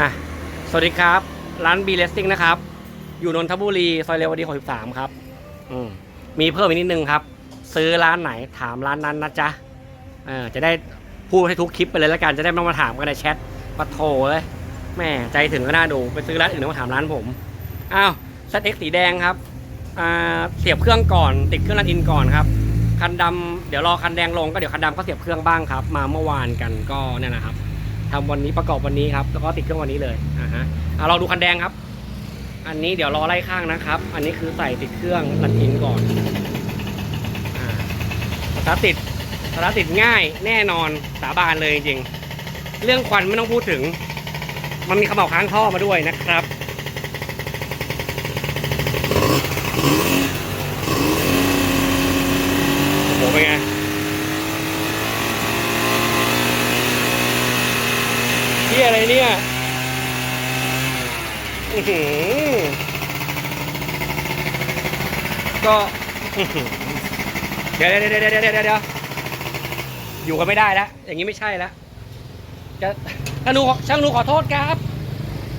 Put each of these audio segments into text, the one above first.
อะสวัสดีครับ ร้านบีเลสติ้งนะครับ อยู่นนทบุรีซอยเรวดี63ครับ อืมมีเพิ่มอีกนิดนึงครับ ซื้อร้านไหนถามร้านนั้นนะจ๊ะเออจะได้พูดให้ทุกคลิปไปเลยแล้วกันจะได้ไม่ต้องมาถามกันในแชทปะโถเลยแม่ใจถึงก็น่าดูไปซื้อร้านอื่นแล้วมาถามร้านผมอ้าวซัเอ็กสีแดงครับอ่าเสียบเครื่องก่อนติดเครื่องรันอินก่อนครับคันดำเดี๋ยวรอคันแดงลงก็เดี๋ยวคันดำก็เสียบเครื่องบ้างครับ มาเมื่อวานกันก็เนี่ยนะครับ ทำวันนี้ประกอบวันนี้ครับ แล้วก็ติดเครื่องวันนี้เลยอ่าฮะเอาเราดูคันแดงครับ อันนี้เดี๋ยวรอไล่ข้างนะครับ อันนี้คือใส่ติดเครื่องลันอินก่อนอ่าสตาร์ทติดสตาร์ทติดง่ายแน่นอนสาบานเลยจริง เรื่องควันไม่ต้องพูดถึง มันมีขมเหลาค้างท่อมาด้วยนะครับ โอ้โหเป็นไง ที่อะไรเนี่ยอื้อหือ ก็เดี๋ยวเดี๋ยวเดี๋ยวเดี๋ยวเดี๋ยวเดี๋ยวอยู่กันไม่ได้แล้วอย่างนี้ไม่ใช่แล้วจะช่างหนูขอช่างหนูขอโทษครับ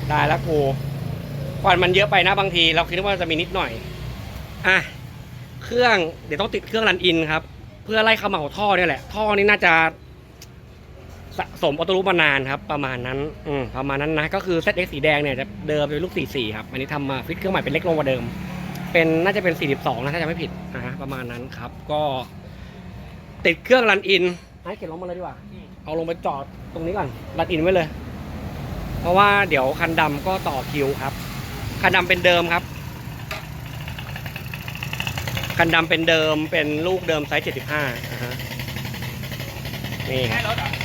ได้แล้วกูควันมันเยอะไปนะบางที เราคิดว่าจะมีนิดหน่อยอะเครื่องเดี๋ยวต้องติดเครื่องรันอินครับ เพื่อไล่ขมเหลาท่อเนี่ยแหละ ท่อนี่น่าจะ สะสมออโต้รูปมานานครับ ประมาณนั้นอืมประมาณนั้นนะก็คือ ZX สีแดงเนี่ยจะเดิมเป็นลูก 44 ครับ อันนี้ทำมาฟิตเครื่องใหม่เป็นเล็กลงกว่าเดิม เป็นน่าจะเป็น 42 นะถ้าจะไม่ผิดนะฮะประมาณนั้นครับ ก็ ติดเครื่องรันอินให้เก็บลงมาเลยดีกว่า เอาลงไปจอดตรงนี้ก่อนรันอินไว้เลย เพราะว่าเดี๋ยวคันดำก็ต่อคิวครับ คันดำเป็นเดิมครับ คันดำเป็นเดิมเป็นลูกเดิมไซส์ 75นะฮะนี่ครับ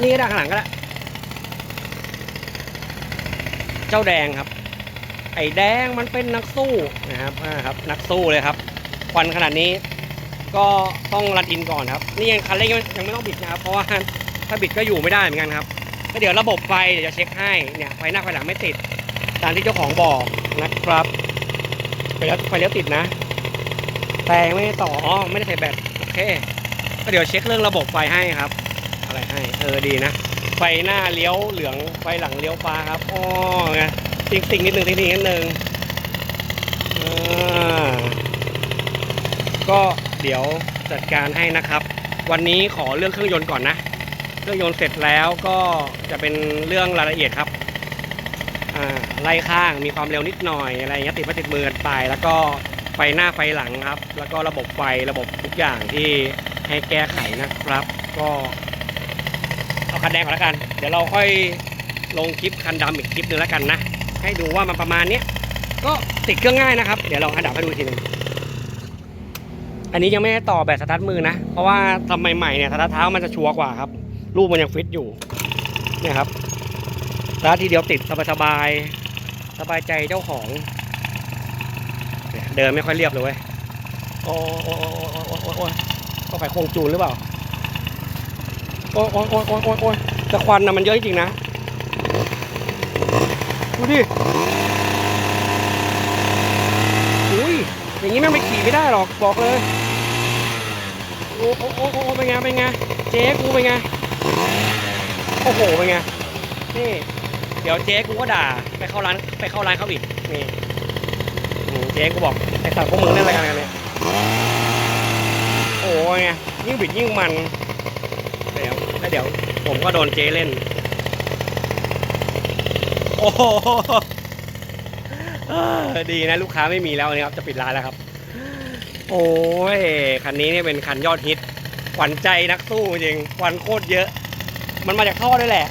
นี่ก็ได้ข้างหลังก็ได้เจ้าแดงครับ ไอ้แดงมันเป็นนักสู้นะครับอ่าครับนักสู้เลยครับควันขนาดนี้ ก็ต้องรัดอินก่อนครับ นี่ยังคันเร่งยังไม่ต้องบิดนะครับ เพราะว่าถ้าบิดก็อยู่ไม่ได้เหมือนกันครับก็เดี๋ยวระบบไฟเดี๋ยวจะเช็คให้เนี่ยไฟหน้าไฟหลังไม่ติด ตามที่เจ้าของบอกนะครับไฟแล้วไฟเลี้ยวติดนะ แต่ยังไม่ได้ต่ออ๋อไม่ได้ใส่แบตโอเคก็เดี๋ยวเช็คเรื่องระบบไฟให้ครับ อะไรให้ เออดีนะ ไฟหน้าเลี้ยวเหลือง ไฟหลังเลี้ยวฟ้าครับอ๋อไงติ๊งติ๊งนิดหนึ่งติ๊งติ๊งนิดนึงอ่าก็เดี๋ยวจัดการให้นะครับ วันนี้ขอเรื่องเครื่องยนต์ก่อนนะ เครื่องยนต์เสร็จแล้วก็จะเป็นเรื่องรายละเอียดครับอ่าไล่ข้างมีความเร็วนิดหน่อยอะไรเงี้ยติดมาติดมือกันไป แล้วก็ไฟหน้าไฟหลังครับ แล้วก็ระบบไฟระบบทุกอย่างที่ให้แก้ไขนะครับ ก็ เอาคันแดงก่อนแล้วกัน เดี๋ยวเราค่อยลงคลิปคันดำอีกคลิปหนึงแล้วกันนะ ให้ดูว่ามันประมาณเนี้ยก็ติดเครื่องง่ายนะครับ เดี๋ยวเราอันดับให้ดูทีหนึงอันนี้ยังไม่ได้ต่อแบบสตาร์ทมือนะ เพราะว่าทำใหม่ๆเนี่ยสตาร์ทเท้ามันจะชัวร์กว่าครับ รูปมันยังฟิตอยู่เนี่ยครับสตาร์ททีเดียวติดสบายๆสบายใจเจ้าของเดินไม่ค่อยเรียบเลยเว้ยโอ้โอ้โอ้โอ้โอ้โอ้โอ้ก็ไฟโคงจูนหรือเปล่า โอ้ยโอ้ยโอ้ยโอ้ยโอ้ยโอ้ยแต่ควันนะมันเยอะจริงนะ ดูดิอุ้ยอย่างนี้แม่งไปขี่ไม่ได้หรอกบอกเลย โอ้โอ้โอ้โอ้เป็นไงเป็นไงเจ๊กูเป็นไงโอ้โหเป็นไงนี่เดี๋ยวเจ๊กูก็ด่าไปเข้าร้านไปเข้าร้านเขาอีกนี่เจ๊กูบอกไอ้สัตว์พวกมึงเล่นอะไรกันเนี่ยโอ้ยไงยิ่งบิดยิ่งมัน เดี๋ยวแล้วเดี๋ยว ผมก็โดนเจเล่น โอ้โหดีนะลูกค้าไม่มีแล้วนะครับ จะปิดร้านแล้วครับ โอ้ย คันนี้เนี่ยเป็นคันยอดฮิตขวัญใจนักสู้จริงควันโคตรเยอะ มันมาจากท่อด้วยแหละ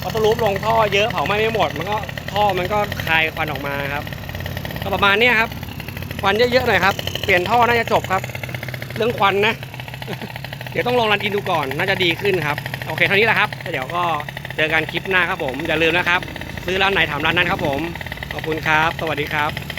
พอตรูปลงท่อเยอะเผาไหม้ไม่หมด มันก็ท่อมันก็คายควันออกมาครับก็ประมาณนี้ครับควันเยอะๆหน่อยครับ เปลี่ยนท่อน่าจะจบครับ เรื่องควันนะ เดี๋ยวต้องลองรันอินดูก่อนน่าจะดีขึ้นครับ โอเคเท่านี้แหละครับเดี๋ยวก็เจอกันคลิปหน้าครับผมอย่าลืมนะครับ ซื้อร้านไหนถามร้านนั้นครับผมขอบคุณครับ สวัสดีครับ